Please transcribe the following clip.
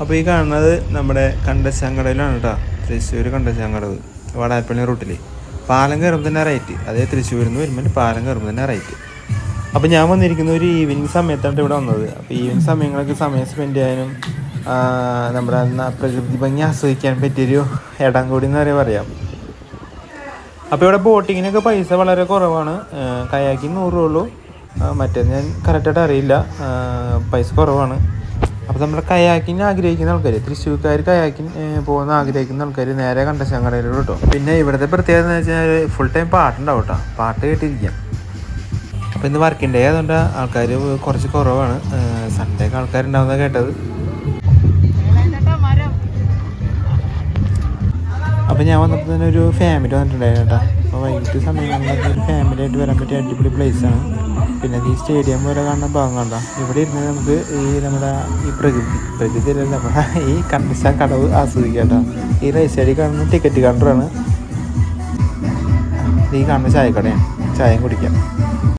അപ്പോൾ ഈ കാണുന്നത് നമ്മുടെ കണ്ടശാങ്കടയിലാണ് കേട്ടോ. തൃശ്ശൂർ കണ്ടശാങ്കടവ്. വാടാപ്പള്ളി റൂട്ടിൽ പാലം കയറുമ്പോൾ തന്നെ റൈറ്റ്. അതേ തൃശ്ശൂരിൽ നിന്ന് വരുമ്പോൾ പാലം കയറുമ്പോൾ തന്നെ റൈറ്റ്. അപ്പോൾ ഞാൻ വന്നിരിക്കുന്ന ഒരു ഈവനിങ് സമയത്താണ് ഇവിടെ വന്നത്. അപ്പോൾ ഈവനിങ് സമയങ്ങളൊക്കെ സമയം സ്പെൻഡ് ചെയ്യാനും നമ്മുടെ പ്രകൃതി ഭംഗി ആസ്വദിക്കാൻ പറ്റിയൊരു ഇടം കൂടി എന്ന് പറയാൻ പറയാം. അപ്പോൾ ഇവിടെ ബോട്ടിങ്ങിനൊക്കെ പൈസ വളരെ കുറവാണ്. കയാക്കിന് നൂറ് ഉള്ളൂ. മറ്റേ ഞാൻ കറക്റ്റായിട്ട് അറിയില്ല. പൈസ കുറവാണ്. അപ്പോൾ നമ്മൾ കയാക്കിന് ആഗ്രഹിക്കുന്ന ആൾക്കാർ തൃശ്ശൂർക്കാർ കയാക്കിന് പോകുന്ന ആഗ്രഹിക്കുന്ന ആൾക്കാർ നേരെ കണ്ട കണ്ടശങ്കടയിലൂടെ കേട്ടോ പിന്നെ ഇവിടുത്തെ പ്രത്യേകത എന്ന് വെച്ചാൽ ഫുൾ ടൈം പാട്ടുണ്ടാവും കേട്ടോ പാട്ട് കേട്ടിരിക്കാം. അപ്പോൾ ഇന്ന് വർക്കിംഗ് ഡേ ആയതുകൊണ്ട് ആൾക്കാർ കുറച്ച് കുറവാണ്. സൺഡേ ഒക്കെ ആൾക്കാരുണ്ടാവുന്ന കേട്ടത്. അപ്പോൾ ഞാൻ വന്നപ്പോൾ തന്നെ ഒരു ഫാമിലി വന്നിട്ടുണ്ടായിരുന്നു കേട്ടോ. അപ്പോൾ വൈകിട്ട് സമയങ്ങളിലൊക്കെ ഒരു ഫാമിലി ആയിട്ട് വരാൻ പറ്റിയ അടിപൊളി ആണ്. പിന്നെ ഈ സ്റ്റേഡിയം പോലെ കാണുന്ന ഭാഗം കണ്ടോ? ഇവിടെ ഇരുന്ന് നമുക്ക് ഈ നമ്മുടെ ഈ പ്രകൃതി പ്രകൃതി അല്ല നമ്മുടെ ഈ കണ്ടിസ കടവ് ആസ്വദിക്കുക കേട്ടോ. ഈ റൈസ് സൈഡിൽ കാണുന്ന ടിക്കറ്റ് കൗണ്ടറാണ് ഈ കാണുന്ന ചായക്കടയാണ്. ചായയും കുടിക്കാം.